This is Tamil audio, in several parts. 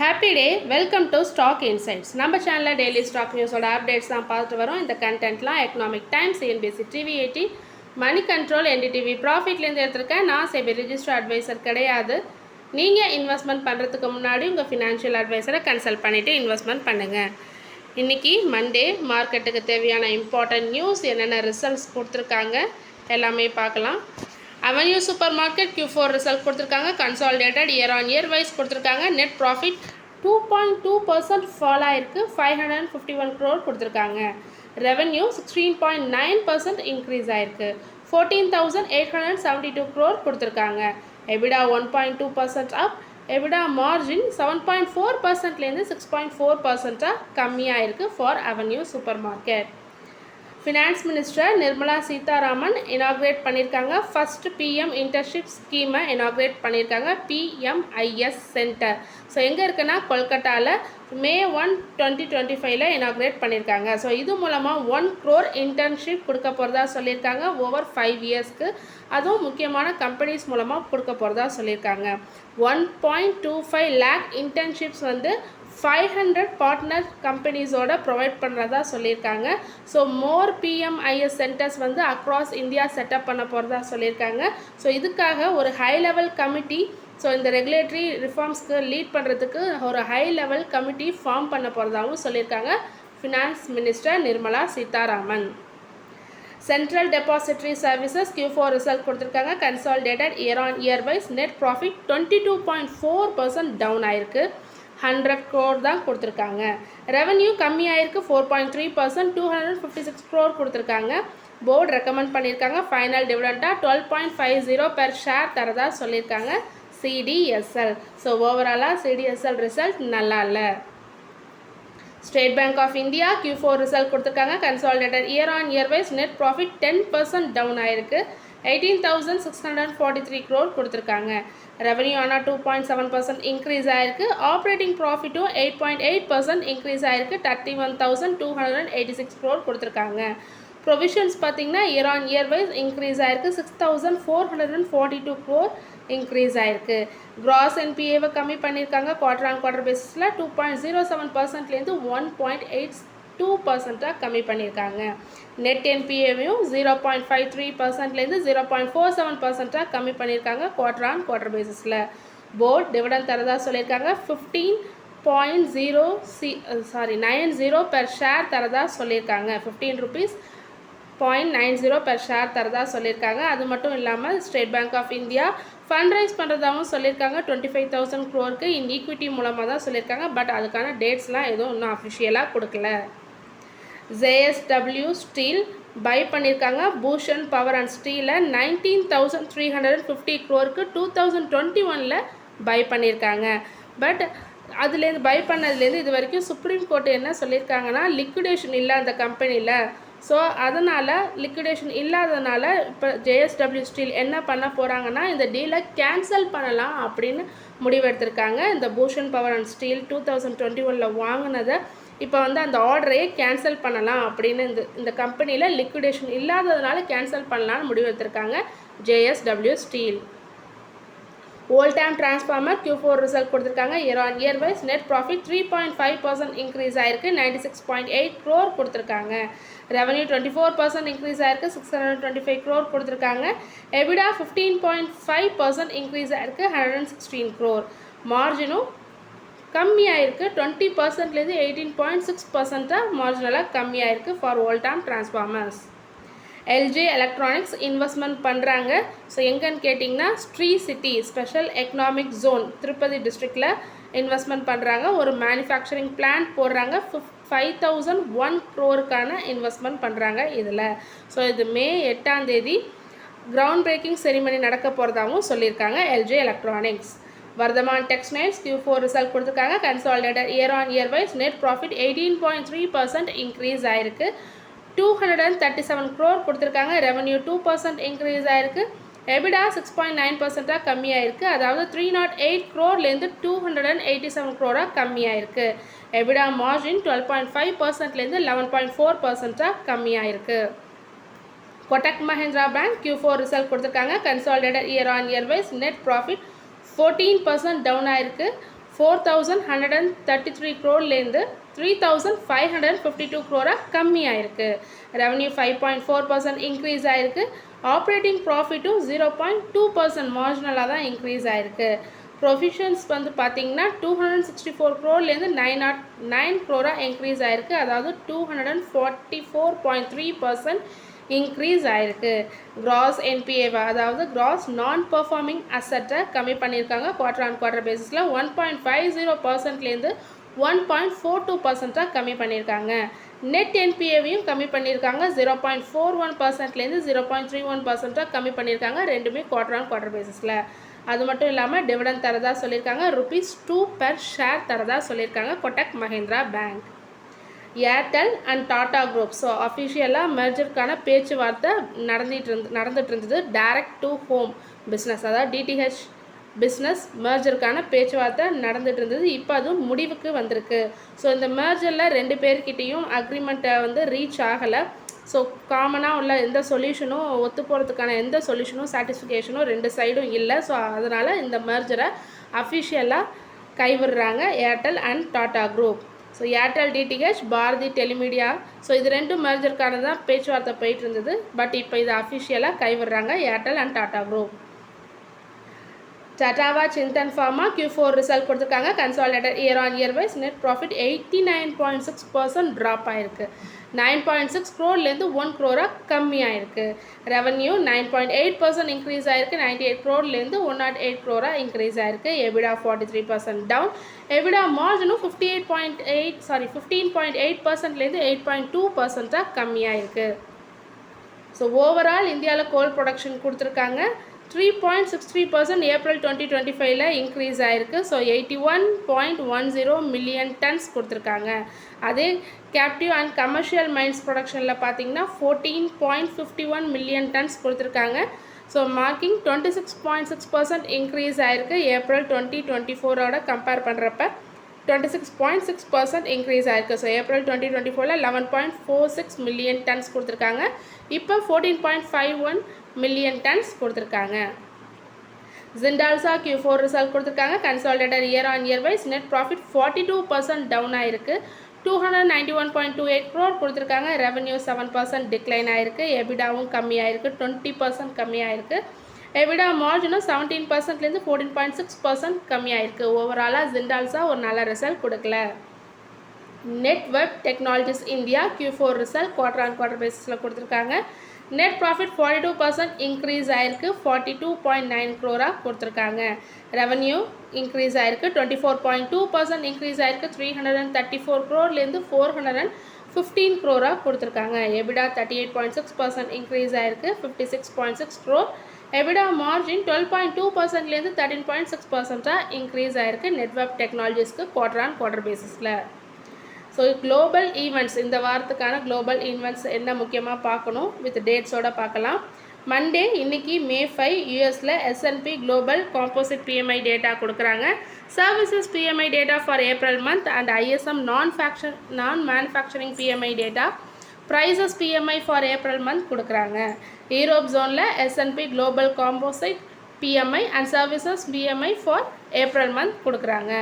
Happy day welcome to stock insights நம்ம சேனலில் டெய்லி ஸ்டாக் நியூஸோட அப்டேட்ஸ் தான் பார்த்துட்டு வரோம். இந்த கண்டென்ட்லாம் Economic Times NBC TV eighty money control NDTV ப்ராஃபிட்லேருந்து எடுத்திருக்கேன். நான் செபி ரிஜிஸ்டர் அட்வைசர் கிடையாது. நீங்கள் இன்வெஸ்ட்மெண்ட் பண்ணுறதுக்கு முன்னாடி உங்கள் ஃபினான்ஷியல் அட்வைசரை கன்சல்ட் பண்ணிவிட்டு இன்வெஸ்ட்மெண்ட் பண்ணுங்கள் இன்றைக்கி மண்டே மார்க்கெட்டுக்கு தேவையான இம்பார்ட்டன்ட் நியூஸ் என்னென்ன ரிசல்ட்ஸ் கொடுத்துருக்காங்க எல்லாமே பார்க்கலாம். Avenue super market Q four result கொடுத்துருக்காங்க. Consolidated year on year wise கொடுத்துருக்காங்க. Net profit two point two percent fall ஆயிருக்கு. Five hundred and fifty one crore கொடுத்துருக்காங்க. Revenue sixteen point nine percent increase ஆயிருக்கு. Fourteen thousand eight hundred seventy two crore கொடுத்துருக்காங்க EBITDA one point two percent up EBITDA margin seven point four பர்சன்ட்லேருந்து six point four பர்சன்ட்டாக கம்மியாக இருக்குது for Avenue super market finance minister Nirmala Sitharaman inaugurate பண்ணியிருக்காங்க ஃபஸ்ட்டு பிஎம் இன்டர்ன்ஷிப் ஸ்கீமை இனாக்ரேட் பண்ணியிருக்காங்க பிஎம்ஐஎஸ் சென்டர் ஸோ எங்கே இருக்குன்னா கொல்கட்டாவில் மே ஒன் டுவெண்ட்டி டுவெண்ட்டி ஃபைவ்ல இனாக்ரேட் பண்ணியிருக்காங்க ஸோ இது மூலமாக ஒன் க்ரோர் இன்டர்ன்ஷிப் கொடுக்க போகிறதா சொல்லியிருக்காங்க ஓவர் ஃபைவ் இயர்ஸ்க்கு அதுவும் முக்கியமான கம்பெனிஸ் மூலமாக கொடுக்க போகிறதா சொல்லியிருக்காங்க one point two five lakh internships வந்து ஃபைவ் ஹண்ட்ரட் பார்ட்னர் கம்பெனிஸோட ப்ரொவைட் பண்ணுறதா சொல்லியிருக்காங்க. ஸோ மோர் பிஎம்ஐஎஸ் சென்டர்ஸ் வந்து அக்ராஸ் இந்தியா செட்டப் பண்ண போகிறதா சொல்லியிருக்காங்க. ஸோ இதுக்காக ஒரு ஹை லெவல் கமிட்டி ஸோ இந்த ரெகுலேட்டரி ரிஃபார்ம்ஸ்க்கு லீட் பண்ணுறதுக்கு ஒரு ஹை லெவல் கமிட்டி ஃபார்ம் பண்ண போகிறதாகவும் சொல்லியிருக்காங்க. Finance minister Nirmala Sitharaman. Central depository services Q four result கொடுத்துருக்காங்க. Consolidated year on year wise net profit twenty two point four percent down ஆயிருக்கு. ஹண்ட்ரட் க்ரோர் தான் கொடுத்துருக்காங்க. Revenue கம்மியாயிருக்கு four point three percent two hundred fifty six crore கொடுத்துருக்காங்க. போர்டு ரெக்கமெண்ட் பண்ணியிருக்காங்க. Final டிவிடெண்ட்டாக twelve point five zero per share தரதா சொல்லியிருக்காங்க. சிடிஎஸ்எல் ஸோ ஓவராலாக சிடிஎஸ்எல் ரிசல்ட் நல்லா இல்லை. State Bank of India Q four result கொடுத்துருக்காங்க. Consolidated year on year wise net profit ten percent down ஆயிருக்கு. Eighteen thousand six hundred forty three crore கொடுத்துருக்காங்க. ரெவன்யூ ஆனால் two point seven percent increase ஆயிருக்கு. Operating ப்ராஃபிட்டும் eight point eight percent increase ஆயிருக்கு. Thirty one thousand two hundred eighty six crore கொடுத்துருக்காங்க. ப்ரொவிஷன்ஸ் பார்த்தீங்கன்னா year on year wise increase ஆயிருக்கு. Six thousand four hundred and forty two crore increase ஆயிருக்கு கிராஸ் என்பிஏவை கம்மி பண்ணியிருக்காங்க குவார்டர் ஆன் குவார்டர் பேசிஸில் டூ பாயிண்ட் ஜீரோ செவன் பர்சன்ட்லேருந்து ஒன் பாயிண்ட் எயிட் டூ பர்சன்ட்டாக கம்மி பண்ணியிருக்காங்க. நெட் என்பிஏவையும் ஜீரோ பாயிண்ட் ஃபைவ் த்ரீ பர்சன்ட்லேருந்து ஜீரோ பாயிண்ட் ஃபோர் செவன் பர்சன்ட்டாக கம்மி பண்ணியிருக்காங்க குவார்டர் ஆன் குவார்டர் பேசிஸில் போர்ட் டிவிடன் தரதா சொல்லியிருக்காங்க. Fifteen point zero C sorry nine zero per share தரதா சொல்லியிருக்காங்க. Fifteen rupees point nine zero per share தரதா சொல்லியிருக்காங்க. அது மட்டும் இல்லாமல் State Bank of India fund raise பண்ணுறதாகவும் சொல்லியிருக்காங்க. டுவெண்ட்டி ஃபைவ் தௌசண்ட் க்ரோருக்கு இன் ஈக்விட்டி மூலமாக தான் சொல்லியிருக்காங்க. பட் அதுக்கான டேட்ஸ்லாம் எதுவும் இன்னும் அஃபிஷியலாக கொடுக்கல. ஜேஎஸ்டபிள்யூ ஸ்டீல் பை பண்ணியிருக்காங்க Bhushan power and ஸ்டீலை nineteen thousand three hundred and fifty க்ரோருக்கு two thousand twenty ஒனில் பை பண்ணியிருக்காங்க பட் அதுலேருந்து பை பண்ணதுலேருந்து இது வரைக்கும் சுப்ரீம் கோர்ட் என்ன சொல்லியிருக்காங்கன்னா லிக்விடேஷன் இல்லை அந்த கம்பெனியில் ஸோ அதனால் லிக்விடேஷன் இல்லாததுனால இப்போ ஜேஎஸ்டபிள்யூ ஸ்டீல் என்ன பண்ண போகிறாங்கன்னா இந்த டீலை கேன்சல் பண்ணலாம் அப்படின்னு முடிவெடுத்திருக்காங்க. இந்த Bhushan power and steel two thousand twenty ஒனில் வாங்கினதை இப்போ வந்து அந்த ஆர்டரையே கேன்சல் பண்ணலாம் அப்படின்னு இந்த இந்த கம்பெனியில் லிக்விடேஷன் இல்லாததுனால கேன்சல் பண்ணலாம்னு முடிவெடுத்திருக்காங்க JSW steel old time transformer Q four result கொடுத்துருக்காங்க. Year on year wise net profit three point five percent increase ஆயிருக்கு. Ninety six point eight crore கொடுத்துருக்காங்க. Revenue twenty four percent increase ஆயிருக்கு. Six hundred twenty five crore கொடுத்துருக்காங்க. EBITDA fifteen point five percent increase ஆயிருக்கு. ஹண்ட்ரட் அண்ட் சிக்ஸ்டீன் க்ரோர் மார்ஜினும் கம்மியாயிருக்கு. டுவெண்ட்டி பர்சன்ட்லேருந்து எயிட்டீன் பாயிண்ட் சிக்ஸ் பர்சன்ட்டாக மார்ஜினலாக கம்மியாயிருக்கு for ஓல்டாம் transformers LG electronics investment பண்ணுறாங்க ஸோ எங்கன்னு கேட்டிங்கன்னா Sri City special economic zone Tirupati டிஸ்ட்ரிக்டில் இன்வெஸ்ட்மெண்ட் பண்ணுறாங்க ஒரு மேனுஃபேக்சரிங் பிளான்ட் போடுறாங்க. ஃபிஃப் ஃபைவ் தௌசண்ட் ஒன் க்ரோருக்கான இன்வெஸ்ட்மெண்ட் பண்ணுறாங்க இதில். ஸோ இது மே எட்டாம் தேதி கிரவுண்ட் பிரேக்கிங் செரிமனி நடக்க போகிறதாகவும் சொல்லியிருக்காங்க LG electronics Vardhman textiles Q four result கொடுத்துருக்காங்க. Consolidated year on year wise net profit eighteen point three percent increase ஆயிருக்கு. Two hundred and thirty seven crore கொடுத்துருக்காங்க. ரெவன்யூ டூ பர்சன்ட் இன்க்ரீஸ் ஆயிருக்கு. எபிடா சிக்ஸ் பாயிண்ட் நைன் பர்சன்ட்டாக கம்மியாயிருக்கு. அதாவது three not eight க்ரோர்லேருந்து two hundred and eighty seven க்ரோராக கம்மியாயிருக்கு EBITDA margin twelve point five பர்சன்ட்லேருந்து eleven point four பர்சன்ட்டாக கம்மியாயிருக்கு. Kotak Mahindra bank Q four result கொடுத்துருக்காங்க. Consolidated year on year wise net profit fourteen percent down ஆயிருக்கு. Four thousand hundred and thirty three க்ரோர்லேருந்து three thousand five hundred fifty two க்ரோராக கம்மி ஆயிருக்கு revenue five point four percent increase ஆயிருக்கு ஆப்ரேட்டிங் ப்ராஃபிட்டும் ஜீரோ பாயிண்ட் டூ பர்சன்ட் மார்ஜினலாக தான் இன்க்ரீஸ் ஆயிருக்கு. ப்ரொஃபிஷன்ஸ் வந்து பார்த்தீங்கன்னா டூ ஹண்ட்ரட் சிக்ஸ்டி ஃபோர் க்ரோர்லேருந்து நைன் நாட் நைன் க்ரோராக இன்க்ரீஸ் ஆயிருக்கு. அதாவது two hundred and forty four point three percent increase ஆயிருக்கு. கிராஸ் என்பிஏவை அதாவது கிராஸ் நான் பர்ஃபார்மிங் அசட்டை கம்மி பண்ணியிருக்காங்க. குவார்டர் ஆன் குவார்டர் பேசிஸில் ஒன் பாயிண்ட் ஃபைவ் ஜீரோ பர்சன்ட்லேருந்து ஒன் பாயிண்ட் ஃபோர் டூ பர்சன்ட்டாக கம்மி பண்ணியிருக்காங்க. நெட் என்பிஏவையும் கம்மி பண்ணியிருக்காங்க. ஜீரோ பாயிண்ட் ஃபோர் ஒன் பர்சன்ட்லேருந்து ஜீரோ பாயிண்ட் த்ரீ ஒன் பர்சன்ட்டாக கம்மி பண்ணியிருக்காங்க. ரெண்டுமே குவார்டர் ஆன் குவார்டர் பேசிஸில் அது மட்டும் இல்லாமல் டிவிடன் தரதா சொல்லியிருக்காங்க. ருபீஸ் டூ பர் ஷேர் தரதா சொல்லியிருக்காங்க. Kotak Mahindra bank Airtel and Tata group so அஃபிஷியலாக மெர்ஜருக்கான பேச்சுவார்த்தை நடந்துட்டு இருந்து நடந்துட்டு இருந்தது. டைரக்ட் டு ஹோம் பிஸ்னஸ் அதாவது டிடிஹெச் பிஸ்னஸ் மேர்ஜருக்கான பேச்சுவார்த்தை நடந்துட்டு இருந்தது. இப்போ அதுவும் முடிவுக்கு வந்திருக்கு. ஸோ இந்த மேர்ஜரில் ரெண்டு பேர்கிட்டேயும் அக்ரிமெண்ட்டை வந்து ரீச் ஆகலை. ஸோ காமனாக உள்ள எந்த சொல்யூஷனும் ஒத்து போகிறதுக்கான எந்த சொல்யூஷனும் சாட்டிஸ்ஃபிகேஷனும் ரெண்டு சைடும் இல்லை. ஸோ அதனால் இந்த மேர்ஜரை அஃபிஷியலாக கைவிடுறாங்க Airtel and Tata group so Airtel DTH Bharti telemedia so இது ரெண்டும் மேர்ஜருக்கான தான் பேச்சுவார்த்தை போயிட்டு இருந்தது. பட் இப்போ இதை அஃபிஷியலாக கைவிடுறாங்க ஏர்டெல் அண்ட் டாடா குரூப் டாட்டாவா சிந்தன் ஃபார்மா கியூ ஃபோர் ரிசல்ட் கொடுத்துருக்காங்க. Consolidated year on year wise net profit eighty nine point six percent drop ஆயிருக்கு. நைன் பாயிண்ட் சிக்ஸ் க்ரோர்லேருந்து ஒன் க்ரோராக கம்மியாயிருக்கு. Revenue nine point eight percent increase ஆயிருக்கு. நைன்டி எயிட் க்ரோர்லேருந்து ஒன் நாட் எயிட் க்ரோராக இன்க்ரீஸ் ஆயிருக்கு. EBITDA forty three percent down EBITDA மார்ஜினும் fifty eight point eight sorry fifteen point eight பர்சன்ட்லேருந்து eight point two பர்சன்ட்டாக கம்மியாயிருக்கு. ஸோ ஓவரால் இந்தியாவில் கோல் ப்ரொடக்ஷன் கொடுத்துருக்காங்க. Three point six three percent April twenty twenty ஃபைவ்ல இன்க்ரீஸ் ஆயிருக்கு. So eighty one point one zero million tonnes கொடுத்துருக்காங்க. அதே கேப்டிவ் அண்ட் கமர்ஷியல் மைன்ஸ் ப்ரொடக்ஷனில் பார்த்தீங்கன்னா fourteen point fifty one million tonnes கொடுத்துருக்காங்க. So marking twenty six point six percent increase ஆயிருக்கு ஏப்ரல் டுவெண்ட்டி டுவெண்ட்டி ஃபோரோட கம்பேர் பண்ணுறப்ப twenty six point six percent increase ஆயிருக்கு. ஸோ ஏப்ரல் டுவெண்ட்டி டுவெண்ட்டி ஃபோரில் eleven point four six million tonnes கொடுத்துருக்காங்க. இப்போ fourteen point five one million tonnes கொடுத்துருக்காங்க. ஜிண்டால்சா கியூ ஃபோர் ரிசல்ட் கொடுத்துருக்காங்க. Consolidated year on year wise net profit forty two percent down ஆயிருக்கு. Two hundred ninety one point two eight crore கொடுத்துருக்காங்க. ரெவன்யூ செவன் பர்சன்ட் டிக்ளைன் ஆயிருக்கு. எபிடாவும் கம்மியாயிருக்கு. டுவெண்ட்டி பர்சன்ட் கம்மியாயிருக்கு. எபிடா மார்ஜினும் செவன்டீன் பர்சன்ட்லேருந்து ஃபோர்டீன் பாயிண்ட் சிக்ஸ் பர்சன்ட் கம்மியாயிருக்கு. ஓவராலாக ஜிண்டால்ஸா ஒரு நல்ல ரிசல்ட் கொடுக்கல. Net web technologies India Q four result quarter on quarter பேசிஸில் கொடுத்துருக்காங்க. Net profit forty two percent increase ஆயிருக்கு. ஃபார்ட்டி டூ பாயிண்ட் நைன் க்ரோராக கொடுத்துருக்காங்க. ரெவன்யூ இன்க்ரீஸ் ஆயிருக்கு. Twenty four point two percent increase ஆயிருக்கு. Three hundred and thirty four க்ரோர்லேருந்து four hundred and fifteen க்ரோராக கொடுத்துருக்காங்க. EBITDA thirty eight point six percent increase ஆயிருக்கு. Fifty six point six crore EBITDA margin twelve point two பர்சன்ட்லேருந்து thirteen point six பர்சன்ட்டாக இன்க்ரீஸ் ஆயிருக்கு. நெட்வொர்க் டெக்னாலஜிஸ்க்கு குவார்டர் ஆன் குவார்டர் பேசிஸில் ஸோ குளோபல் ஈவெண்ட்ஸ் இந்த வாரத்துக்கான குளோபல் ஈவெண்ட்ஸ் என்ன முக்கியமாக பார்க்கணும்? வித் டேட்ஸோட பார்க்கலாம். மண்டே இன்னைக்கு மே ஃபைவ் யூஎஸில் S and P global composite PMI data கொடுக்குறாங்க. Services PMI data for April month and ISM non facture non manufacturing PMI data prices PMI for April month கொடுக்குறாங்க. யூரோப் ஜோனில் S and P global composite PMI and services PMI for April month கொடுக்குறாங்க.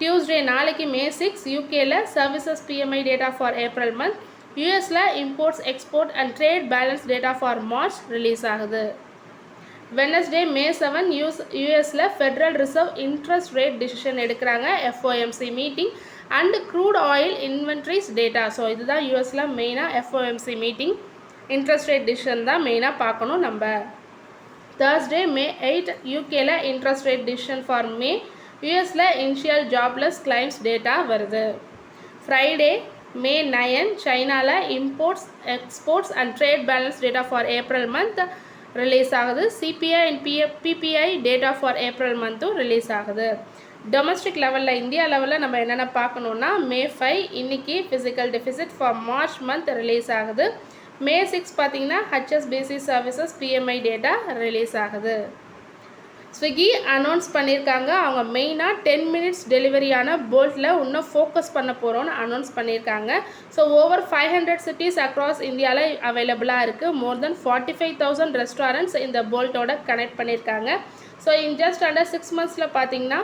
டியூஸ்டே நாளைக்கு மே சிக்ஸ் யூகேல services PMI data for April month யூஎஸில் imports export and trade balance data for March release ஆகுது. வெனஸ்டே மே செவன் யூஎஸ் யூஎஸில் federal reserve interest rate decision எடுக்கிறாங்க FOMC meeting and crude oil inventories data so இதுதான் யூஎஸில் மெயினாக FOMC meeting interest rate decision தான் மெயினாக பார்க்கணும் நம்ம. தேர்ஸ்டே மே எயிட் யூகேல interest rate decision for May யூஎஸில் இனிஷியல் ஜாப்லெஸ் கிளைம்ஸ் டேட்டா வருது. ஃப்ரைடே மே நயன் சைனாவில் imports exports and trade balance data for April month release ஆகுது. CPI and PF PPI data for April மந்த்தும் release ஆகுது. டொமஸ்டிக் லெவலில் இந்தியா லெவலில் நம்ம என்னென்ன பார்க்கணுன்னா மே ஃபைவ் இன்னைக்கு fiscal deficit for March month release ஆகுது. மே சிக்ஸ் பார்த்தீங்கன்னா HSBC services PMI data release ஆகுது. ஸ்விக்கி அனௌன்ஸ் பண்ணியிருக்காங்க. அவங்க மெயினாக டென் மினிட்ஸ் டெலிவரியான போல்ட்டில் இன்னும் ஃபோக்கஸ் பண்ண போகிறோன்னு அனௌன்ஸ் பண்ணியிருக்காங்க. So over five hundred cities across இந்தியாவில் அவைலபிளாக இருக்குது more than forty five thousand restaurants இந்த போல்ட்டோட கனெக்ட் பண்ணியிருக்காங்க. So in just under six மந்த்ஸில் பார்த்தீங்கன்னா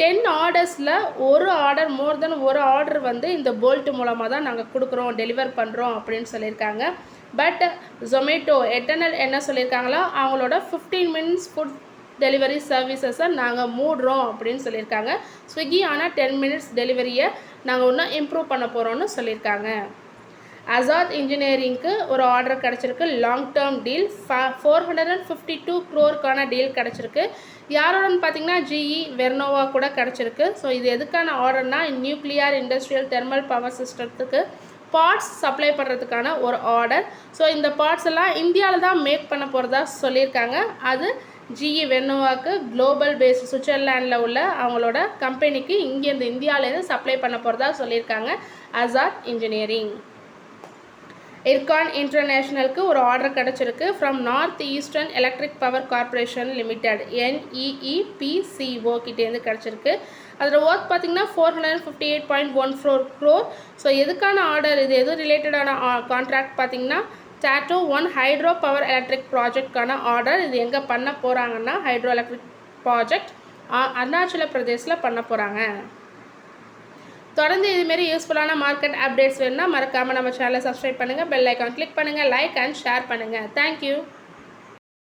டென் ஆர்டர்ஸில் ஒரு ஆர்டர் மோர் தென் ஒரு ஆர்டர் வந்து இந்த போல்ட் மூலமாக தான் நாங்கள் கொடுக்குறோம் டெலிவர் பண்ணுறோம் அப்படின்னு சொல்லியிருக்காங்க. பட் ஜொமேட்டோ எட்டர்னல் என்ன சொல்லியிருக்காங்களோ அவங்களோட ஃபிஃப்டீன் மினிட்ஸ் ஃபுட் டெலிவரி சர்வீசஸை நாங்கள் மூடுறோம் அப்படின்னு சொல்லியிருக்காங்க. ஸ்விக்கி ஆனால் டென் மினிட்ஸ் டெலிவரியை நாங்கள் இன்னும் இம்ப்ரூவ் பண்ண போகிறோம்னு சொல்லியிருக்காங்க. அசாத் இன்ஜினியரிங்க்கு ஒரு ஆர்டர் கிடச்சிருக்கு. Long term deal four hundred and fifty two க்ரோருக்கான deal கிடச்சிருக்கு. யாரோடன்னு பார்த்தீங்கன்னா ஜிஇ வெர்னோவா கூட கிடச்சிருக்கு. ஸோ இது எதுக்கான ஆர்டர்னா நியூக்ளியர் இண்டஸ்ட்ரியல் தெர்மல் பவர் சிஸ்டத்துக்கு பார்ட்ஸ் சப்ளை பண்ணுறதுக்கான ஒரு ஆர்டர் ஸோ இந்த பார்ட்ஸ் எல்லாம் இந்தியாவில் தான் மேக் பண்ண போகிறதா சொல்லியிருக்காங்க. அது ஜிஇ வெனோவாக்கு குளோபல் பேஸ் சுவிட்சர்லாண்டில் உள்ள அவங்களோட கம்பெனிக்கு இங்கேருந்து இந்தியாவிலேருந்து சப்ளை பண்ண போகிறதா சொல்லியிருக்காங்க. அசாத் இன்ஜினியரிங் இர்கான் இன்டர்நேஷ்னலுக்கு ஒரு ஆர்டர் கிடச்சிருக்கு. From north eastern electric power corporation limited NEEPCO கிட்டேருந்து கிடச்சிருக்கு அதில் ஒர்க் பார்த்தீங்கன்னா four hundred fifty eight point one four crore so எதுக்கான order இது எதுவும் ரிலேட்டடான கான்ட்ராக்ட் பார்த்தீங்கன்னா Tato one hydro power electric ப்ராஜெக்ட்கான order இது எங்கே பண்ண போகிறாங்கன்னா ஹைட்ரோ எலக்ட்ரிக் ப்ராஜெக்ட் அருணாச்சல பிரதேசில் பண்ண போகிறாங்க தொடர்ந்து இதுமாரி யூஸ்ஃபுல்லான மார்க்கெட் அப்டேட்ஸ் வேணுன்னா மறக்காமல் நம்ம சேனலை சப்ஸ்கிரைப் பண்ணுங்கள் பெல் ஐக்கான் கிளிக் பண்ணுங்கள் லைக் அண்ட் ஷேர் பண்ணுங்கள் தேங்க்யூ